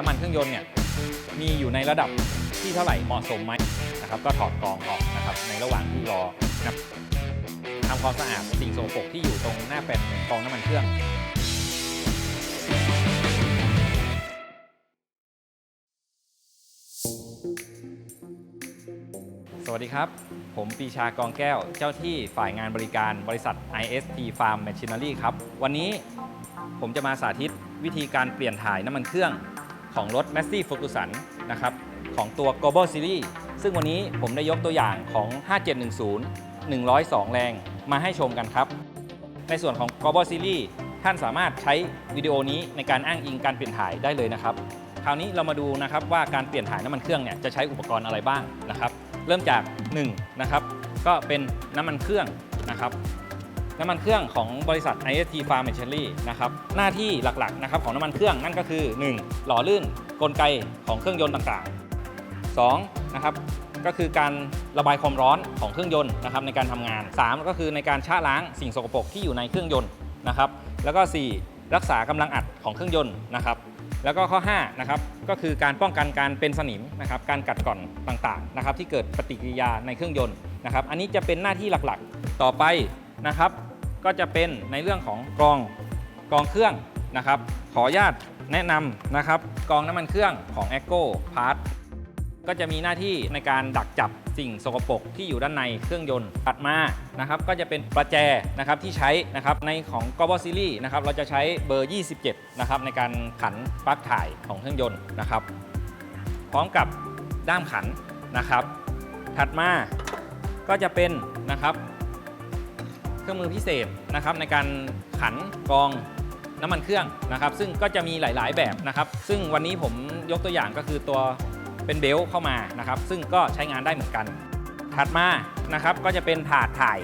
น้ำมันเครื่องยนต์เนี่ยมีอยู่ในระดับที่เท่าไหร่เหมาะสมไหมนะครับก็ถอดกรองออกนะครับในระหว่างที่รอนะทำความสะอาดสิ่งสกปรกที่อยู่ตรงหน้าแผ่นกรองน้ำมันเครื่องสวัสดีครับ ผมปีชากองแก้ว เจ้าที่ฝ่ายงานบริการบริษัท IST Farm Machinery ครับ วันนี้ผมจะมาสาธิตวิธีการเปลี่ยนถ่ายน้ำมันเครื่อง ของรถ m a s s i Ferguson นะครับของตัว Global Series ซึ่งวันนี้ผมได้ยกตัวอย่างของ 5710 102 แรงมาให้ชมกันครับ ในส่วนของ Global Series ท่านสามารถใช้วิดีโอนี้ในการอ้างอิงการเปลี่ยนถ่ายได้เลยนะครับ คราวนี้เรามาดูนะครับว่าการเปลี่ยนถ่ายน้ำมันเครื่องเนี่ยจะใช้อุปกรณ์อะไรบ้างนะครับ เริ่มจาก1นะครับก็เป็นน้ำมันเครื่องนะครับ น้ำมันเครื่องของบริษัท IST Farm Machinery นะครับหน้าที่หลักๆนะครับของน้ำมันเครื่องนั่นก็คือ 1. หล่อลื่นกลไกของเครื่องยนต์ต่างๆ 2. นะครับก็คือการระบายความร้อนของเครื่องยนต์นะครับในการทำงาน 3. ก็คือในการชะล้างสิ่งสกปรกที่อยู่ในเครื่องยนต์นะครับแล้วก็ 4. รักษากำลังอัดของเครื่องยนต์นะครับแล้วก็ข้อ5นะครับก็คือการป้องกันการเป็นสนิมนะครับการกัดกร่อนต่างๆนะครับที่เกิดปฏิกิริยาในเครื่องยนต์นะครับอันนี้จะเป็นหน้าที่หลักๆ ต่อไปนะครับ ก็จะเป็นในเรื่องของกรองกรองเครื่องนะครับ ขออนุญาตแนะนำนะครับกรองน้ำมันเครื่องของ e c o Part ก็จะมีหน้าที่ในการดักจับสิ่งสกปรกที่อยู่ด้านในเครื่องยนต์ถัดมานะครับก็จะเป็นประแจนะครับที่ใช้นะครับในของ g o b o Series นะครับเราจะใช้เบอร์ 27 นะครับในการขันปลั๊กถ่ายของเครื่องยนต์นะครับ พร้อมกับด้ามขันนะครับ ถัดมาก็จะเป็นนะครับ รื่องมือพิเศษนะครับในการขันกรองน้ำมันเครื่องนะครับ ซึ่งก็จะมีหลาย ๆ แบบนะครับ ซึ่งวันนี้ผมยกตัวอย่างก็คือตัวเป็นเบลต์เข้ามานะครับ ซึ่งก็ใช้งานได้เหมือนกัน ถัดมานะครับก็จะเป็นถาดถ่าย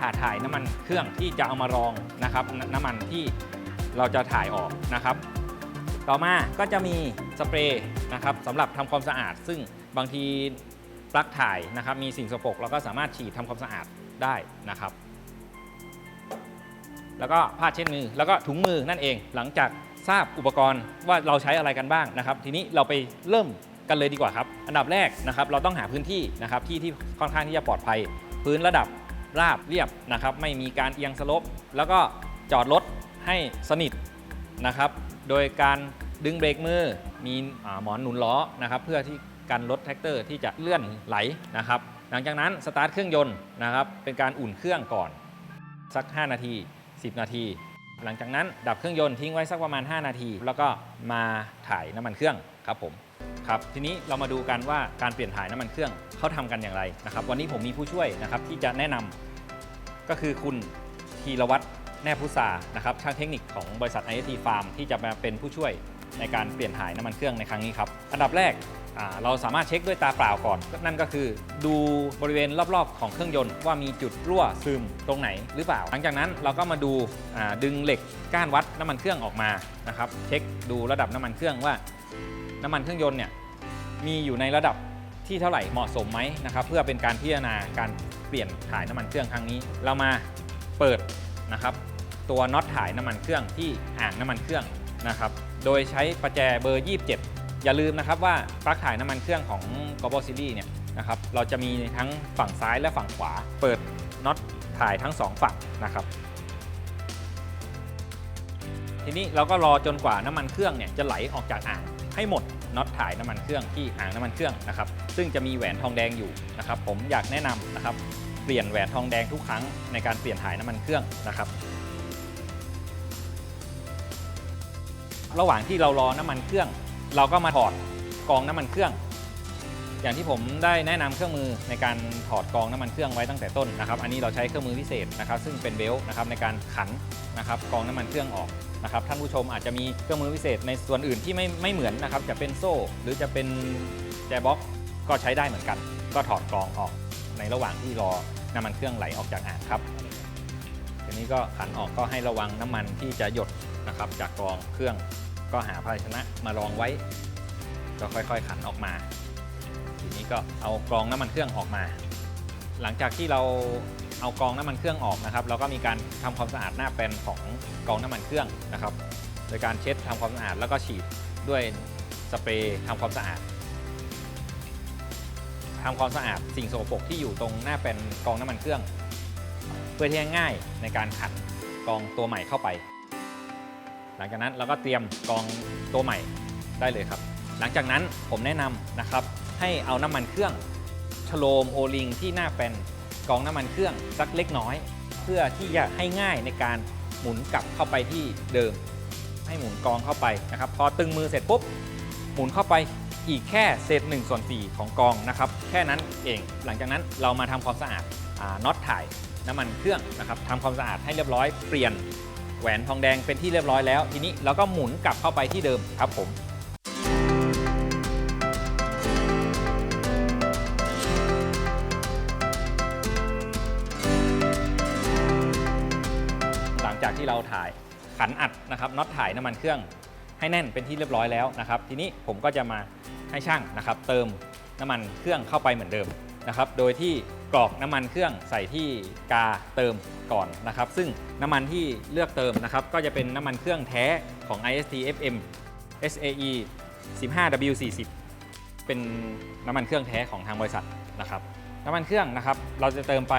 ถาดถ่ายน้ำมันเครื่องที่จะเอามารองนะครับนน้ำมันที่เราจะถ่ายออกนะครับ ต่อมาก็จะมีสเปรย์นะครับสำหรับทำความสะอาด ซึ่งบางทีปลั๊กถ่ายนะครับ มีสิ่งสกปรกเราก็สามารถฉีดทำความสะอาดได้นะครับ แล้วก็ผ้าเช็ดมือ แล้วก็ถุงมือนั่นเอง หลังจากทราบอุปกรณ์ว่าเราใช้อะไรกันบ้างนะครับ ทีนี้เราไปเริ่มกันเลยดีกว่าครับ อันดับแรกนะครับเราต้องหาพื้นที่นะครับที่ที่ค่อนข้างที่จะปลอดภัย พื้นระดับราบเรียบนะครับ ไม่มีการเอียงสลบ แล้วก็จอดรถให้สนิทนะครับ โดยการดึงเบรกมือ มีอหมอนหนุนล้อนะครับ เพื่อที่กันรถแท็กเตอร์ที่จะเลื่อนไหลนะครับ หลังจากนั้นสตาร์ทเครื่องยนต์นะครับ เป็นการอุ่นเครื่องก่อนสัก 5 นาที 10 นาที หลังจากนั้นดับเครื่องยนต์ทิ้งไว้สักประมาณ 5 นาที แล้วก็มาถ่ายน้ำมันเครื่องครับผมครับทีนี้เรามาดูกันว่าการเปลี่ยนถ่ายน้ำมันเครื่องเขาทำกันอย่างไรนะครับ วันนี้ผมมีผู้ช่วยนะครับที่จะแนะนำก็คือคุณธีรวัตรแนบพุษานะครับช่างเทคนิคของบริษัท IST Farm ที่จะมาเป็นผู้ช่วยในการเปลี่ยนถ่ายน้ำมันเครื่องในครั้งนี้ครับ อันดับแรก เราสามารถเช็คด้วยตาเปล่าก่อน นั่นก็คือดูบริเวณรอบๆ ของเครื่องยนต์ว่ามีจุดรั่วซึมตรงไหนหรือเปล่า หลังจากนั้นเราก็มาดูดึงเหล็กก้านวัดน้ำมันเครื่องออกมานะครับเช็คดูระดับน้ำมันเครื่องว่า น้ำมันเครื่องยนต์เนี่ยมีอยู่ในระดับที่เท่าไหร่เหมาะสมไหมนะครับเพื่อเป็นการพิจารณาการเปลี่ยนถ่ายน้ำมันเครื่องครั้งนี้ เรามาเปิดนะครับตัวน็อตถ่ายน้ำมันเครื่องที่อ่างน้ำมันเครื่องนะครับโดยใช้ประแจเบอร์ 27 อย่าลืมนะครับว่าปลั๊กถ่ายน้ำมันเครื่องของ g o b o Series เนี่ยนะครับเราจะมีทั้งฝั่งซ้ายและฝั่งขวา เปิดน็อตถ่ายทั้งสองฝั่งนะครับ ทีนี้เราก็รอจนกว่าน้ำมันเครื่องเนี่ยจะไหลออกจากอ่างให้หมดน็อตถ่ายน้ำมันเครื่องที่อ่างน้ำมันเครื่องนะครับซึ่งจะมีแหวนทองแดงอยู่นะครับผมอยากแนะนำนะครับเปลี่ยนแหวนทองแดงทุกครั้งในการเปลี่ยนถ่ายน้ำมันเครื่องนะครับระหว่างที่เรารอน้ำมันเครื่อง เราก็มาถอดกองน้ำมันเครื่อง อย่างที่ผมได้แนะนำเครื่องมือในการถอดกองน้ำมันเครื่องไว้ตั้งแต่ต้นนะครับ อันนี้เราใช้เครื่องมือพิเศษนะครับ ซึ่งเป็นเบลต์นะครับในการขันนะครับกองน้ำมันเครื่องออกนะครับท่านผู้ชมอาจจะมีเครื่องมือพิเศษในส่วนอื่นที่ไม่ไม่เหมือนนะครับจะเป็นโซ่ หรือจะเป็นแจบ็อกก็ใช้ได้เหมือนกัน ก็ถอดกองออกในระหว่างที่รอน้ำมันเครื่องไหลออกจากอ่างครับทีนี้ก็ขันออกก็ให้ระวังน้ำมันที่จะหยดนะครับจากกองเครื่อง ก็หาภาชนะมารองไว้ ก็ค่อยๆ ขันออกมา ทีนี้ก็เอากรองน้ำมันเครื่องออกมา หลังจากที่เราเอากรองน้ำมันเครื่องออกนะครับเราก็มีการทำความสะอาดหน้าแปลนของกรองน้ำมันเครื่องนะครับ โดยการเช็ดทำความสะอาดแล้วก็ฉีดด้วยสเปรย์ทำความสะอาดทำความสะอาดสิ่งสกปรกที่อยู่ตรงหน้าเป็นกองน้ำมันเครื่อง เพื่อที่จะง่ายในการขันกองตัวใหม่เข้าไป หลังจากนั้นเราก็เตรียมกองตัวใหม่ได้เลยครับ หลังจากนั้นผมแนะนำนะครับ ให้เอาน้ำมันเครื่องชโลมโอลิงที่หน้าเป็นกองน้ำมันเครื่องสักเล็กน้อย เพื่อที่จะให้ง่ายในการหมุนกลับเข้าไปที่เดิม ให้หมุนกองเข้าไปนะครับ พอตึงมือเสร็จปุ๊บหมุนเข้าไปอีกแค่เศษ1ส่วน4ของกองนะครับ แค่นั้นเองหลังจากนั้นเรามาทำความสะอาดอน็อตถ่ายน้ำมันเครื่องนะครับทำความสะอาดให้เรียบร้อยเปลี่ยน แหวนทองแดงเป็นที่เรียบร้อยแล้ว ทีนี้เราก็หมุนกลับเข้าไปที่เดิมครับผมหลังจากที่เราถ่ายขันอัดนะครับน็อตถ่ายน้ำมันเครื่องให้แน่นเป็นที่เรียบร้อยแล้วนะครับ ทีนี้ผมก็จะมาให้ช่างนะครับ เติมน้ำมันเครื่องเข้าไปเหมือนเดิม นะครับ โดยที่กรอกน้ำมันเครื่องใส่ที่กาเติมก่อนนะครับ ซึ่งน้ำมันที่เลือกเติมนะครับ ก็จะเป็นน้ำมันเครื่องแท้ของ IST FM SAE 15W40 เป็นน้ำมันเครื่องแท้ของทางบริษัทนะครับ น้ำมันเครื่องนะครับ เราจะเติมไป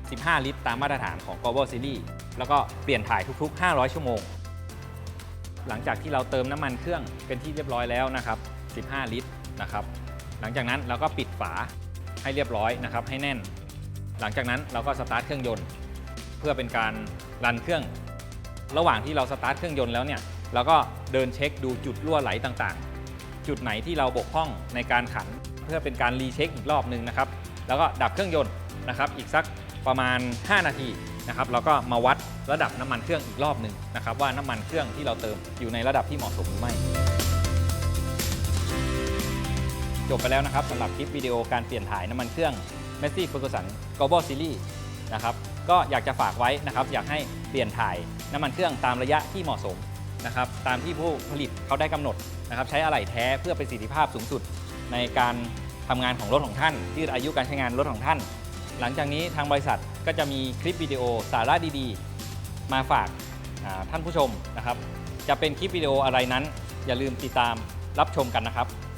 15 ลิตร ตามมาตรฐานของ Global Series แล้วก็เปลี่ยนถ่ายทุก ๆ 500 ชั่วโมง หลังจากที่เราเติมน้ำมันเครื่องเป็นที่เรียบร้อยแล้วนะครับ 15 ลิตรนะครับ หลังจากนั้นเราก็ปิดฝา ให้เรียบร้อยนะครับให้แน่น หลังจากนั้นเราก็สตาร์ทเครื่องยนต์ เพื่อเป็นการรันเครื่อง ระหว่างที่เราสตาร์ทเครื่องยนต์แล้วเนี่ยเราก็เดินเช็คดูจุดรั่วไหลต่างๆ จุดไหนที่เราบกพร่องในการขัน เพื่อเป็นการรีเช็คอีกรอบหนึ่งนะครับแล้วก็ดับเครื่องยนต์นะครับอีกสักประมาณ 5 นาทีนะครับแล้วก็มาวัดระดับน้ำมันเครื่องอีกรอบหนึ่งนะครับว่าน้ำมันเครื่องที่เราเติมอยู่ในระดับที่เหมาะสมหรือไม่ จบไปแล้วนะครับสำหรับคลิปวิดีโอการเปลี่ยนถ่ายน้ำมันเครื่อง m e s s i Ferguson Global Series นะครับก็อยากจะฝากไว้นะครับ อยากให้เปลี่ยนถ่ายน้ำมันเครื่องตามระยะที่เหมาะสมนะครับตามที่ผู้ผลิตเขาได้กำหนดนะครับใช้อะไหล่แท้เพื่อประสิทธิภาพสูงสุดในการทำงานของรถของท่านยืดอายุการใช้งานรถของท่าน หลังจากนี้ทางบริษัทก็จะมีคลิปวิดีโอสาระดีๆ มาฝากอ่าท่านผู้ชมนะครับ จะเป็นคลิปวิดีโออะไรนั้น อย่าลืมติดตามรับชมกันนะครับ